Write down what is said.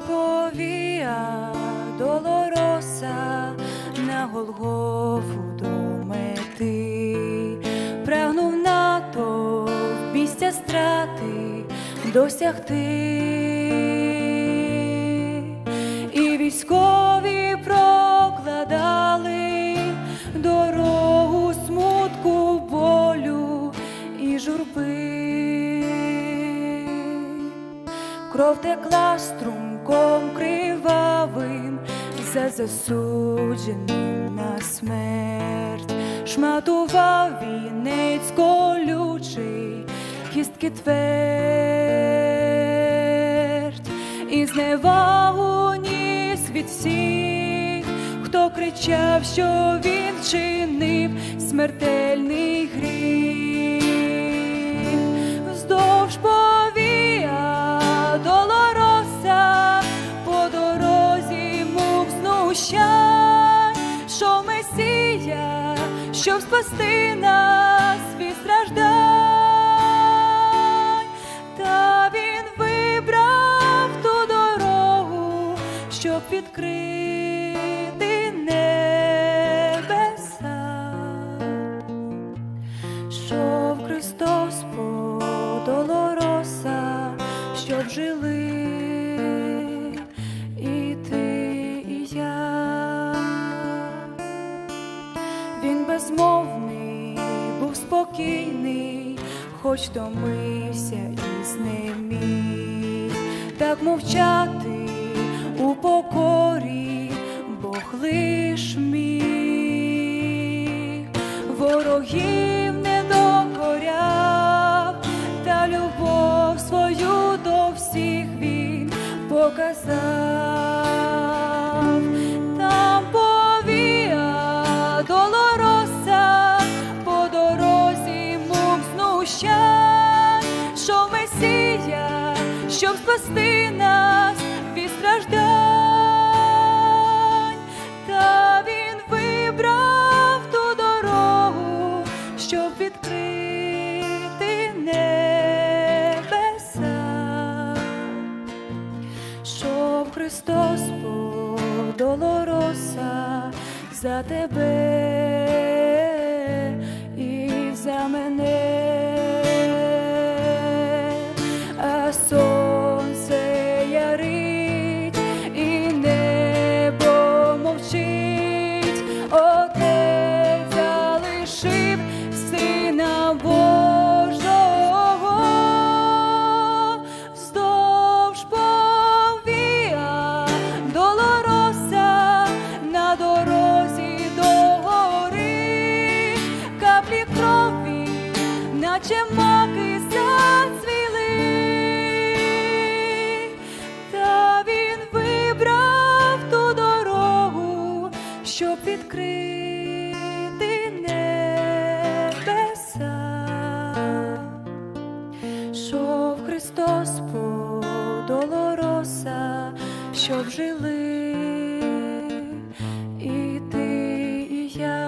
Повія долороса на Голгофу до мети, прагнув НАТО місця страти досягти, і військові прокладали дорогу смутку, болю і журби. Кров текла струмком кривавим, за засудженим на смерть, шматував вінець колючий, кістки твердь, і зневагу ніс від всіх, хто кричав, що він чинив смертельний щоб спасти нас від страждань, та він вибрав ту дорогу, щоб відкрити небеса. Щоб Христос по долороса, щоб жили Він безмовний, був спокійний, хоч втомився і знеміг, так мовчати у покорі, Бог лиш міг, ворогів не докоряв, та любов свою до всіх він показав. Щоб спасти нас від страждань, та він вибрав ту дорогу, щоб відкрити небеса. Щоб Христос по долороса за тебе і за мене, наче маки зацвіли, та він вибрав ту дорогу, щоб відкрити небеса, Шов Христос по долороса, щоб жили і ти, і я.